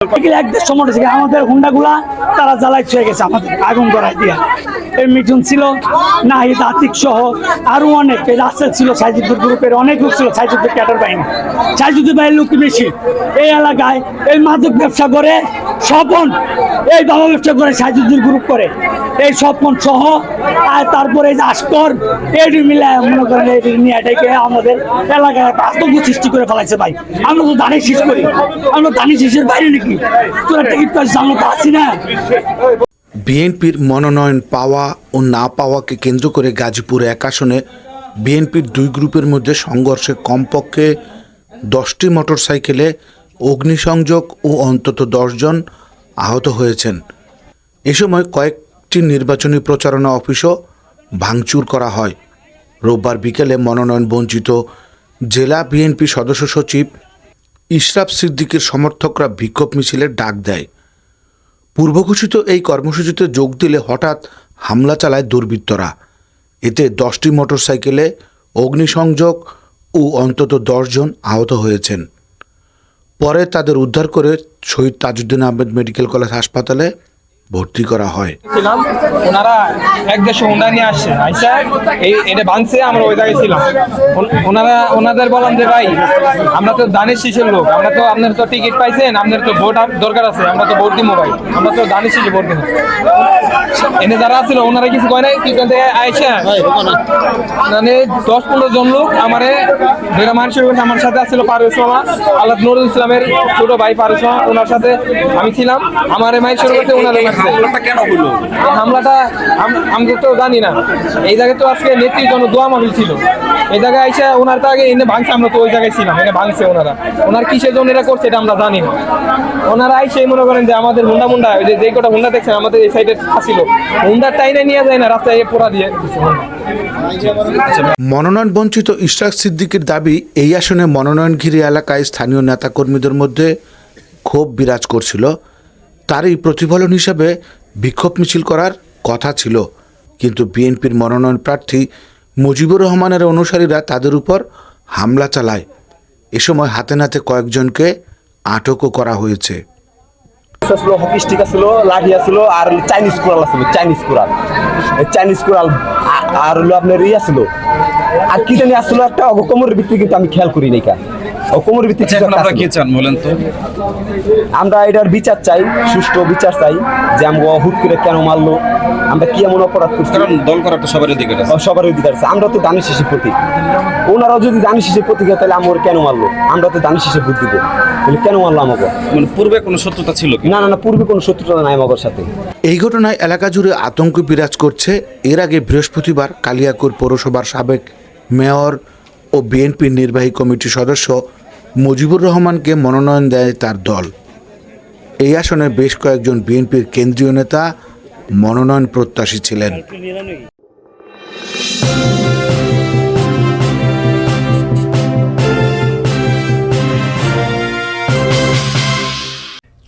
এগুলো এক তারা জ্বালাই ছুঁয়ে গেছে আমাদের আগুন দিয়া। এই মিঠুন ছিল সহ অনেক ছিল সাইজুদ্দুর গ্রুপের, অনেক লোক ছিল সাইজুদ্দুর বাহিনী সাইজুদ্দুর বাহিনীর লোক বেশি। এই এলাকায় এই মাদক ব্যবসা করে, স্বপন, এই বাবা ব্যবসা করে সাইজুদ্দুর গ্রুপ করে। এই স্বপন সহ, আর তারপরে আসকর এটি মিলে মনে করেন এটি নিয়ে এটাকে আমাদের এলাকায় আতঙ্ক সৃষ্টি করে ফেলাইছে ভাই। আমরা তো দাঁড়িয়ে শেষ করি। আমরা দাঁড়িয়ে শেষের বাইরে নাকি বিএনপির মনোনয়ন পাওয়া ও না পাওয়াকে কেন্দ্র করে গাজীপুর এক আসনে বিএনপির দুই গ্রুপের মধ্যে সংঘর্ষে কমপক্ষে দশটি মোটরসাইকেলে অগ্নিসংযোগ ও অন্তত দশজন আহত হয়েছেন। এ সময় কয়েকটি নির্বাচনী প্রচারণা অফিসও ভাঙচুর করা হয়। রোববার বিকেলে মনোনয়ন বঞ্চিত জেলা বিএনপি সদস্য সচিব ইশরাফ সিদ্দিকের সমর্থকরা বিক্ষোভ মিছিলে ডাক দেয়। পূর্বঘোষিত এই কর্মসূচিতে যোগ দিলে হঠাৎ হামলা চালায় দুর্বৃত্তরা। এতে দশটি মোটরসাইকেলে অগ্নিসংযোগ ও অন্তত দশজন আহত হয়েছেন। পরে তাদের উদ্ধার করে শহীদ তাজউদ্দিন আহমেদ মেডিকেল কলেজ হাসপাতালে ভর্তি করা হয়। ওনারা এক দেশে নিয়ে এটা ভাঙছে, আমরা ছিলাম। ওনারা, ওনাদের বললাম যে, ভাই তো লোক, আমরা তো, আপনার তো টিকিট পাইছেন, আপনার তো দরকার আছে, আমরা তো দানের এনে ওনারা কিছু কয় নাই মানে দশ পনেরো জন লোক আমারে আমার সাথে আল্লাহ নুরুল ইসলামের ছোট ভাই পারুস ওনার সাথে আমি ছিলাম। আমার মাই শুরু হামলাটা কেন হলো? হামলাটা আমরা তো জানি না। এই জায়গায় তো আজকে নেত্রীর জন্য দোয়া ছিল। এই জায়গায় আইসা ওনার তো আগে এনে ভাঙছে আমরা তো ওই জায়গায় ছিলাম এনে ভাঙছে ওনারা। ওনার কিসের জন্য এটা করছে এটা আমরা জানি না। ওনারা আইসে মনে করেন যে আমাদের হুন্ডা মুন্ডা ওই যে যে কটা হুন্ডা দেখছেন আমাদের এই সাইডে ছিল। হুন্ডার টাইনে নিয়ে যায় না রাস্তায় পোড়া দিয়ে মনোনয়ন বঞ্চিত ইশরাক সিদ্দিকের দাবি এই আসনে মনোনয়ন ঘিরে এলাকায় স্থানীয় নেতাকর্মীদের মধ্যে ক্ষোভ বিরাজ করছিল। তারই প্রতিফলন হিসাবে বিক্ষোভ মিছিল করার কথা ছিল। কিন্তু বিএনপির মনোনয়ন প্রার্থী মুজিবুর রহমানের অনুসারীরা তাদের উপর হামলা চালায়। এ সময় হাতে নাতে কয়েকজনকে আটকও করা হয়েছে। ছিল হকি স্টিক ছিল লাঠি ছিল আর চাইনিজ কুড়াল ছিল চাইনিজ কুড়াল। চাইনিজ কুড়াল আর হলো আপনার ইয়া ছিল আর কি জানি আসলো একটা অগ কোমরের ভিত্তি কিন্তু আমি খেয়াল করি নাই কা ও কোমরের ভিত্তি আচ্ছা, আপনারা কি চান বলেন তো? আমরা এটার বিচার চাই সুষ্ঠু বিচার চাই যে আমরা হুট করে কেন মারলো আমরা কি এমন অপরাধ করছি? কারণ দল করার তো সবার অধিকার আছে। সবার অধিকার আছে। আমরা তো দানি শিশির প্রতীক। ওনারাও যদি দানি শিশির প্রতীক হয়, তাহলে আমার কেন মারলো? আমরা তো দানি শিশির ভোট দিব তাহলে কেন মারলো আমাকে? মানে পূর্বে কোনো শত্রুতা ছিল কি? না না না পূর্বে কোনো শত্রুতা নাই আমার সাথে। এই ঘটনায় এলাকা জুড়ে আতঙ্ক বিরাজ করছে। এর আগে বৃহস্পতিবার কালিয়াকুর পৌরসভার সাবেক মেয়র ও বিএনপির নির্বাহী কমিটির সদস্য মুজিবুর রহমানকে মনোনয়ন দেয় তার দল। এই আসনে বেশ কয়েকজন বিএনপির কেন্দ্রীয় নেতা মনোনয়ন প্রত্যাশী ছিলেন।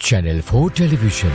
Channel four television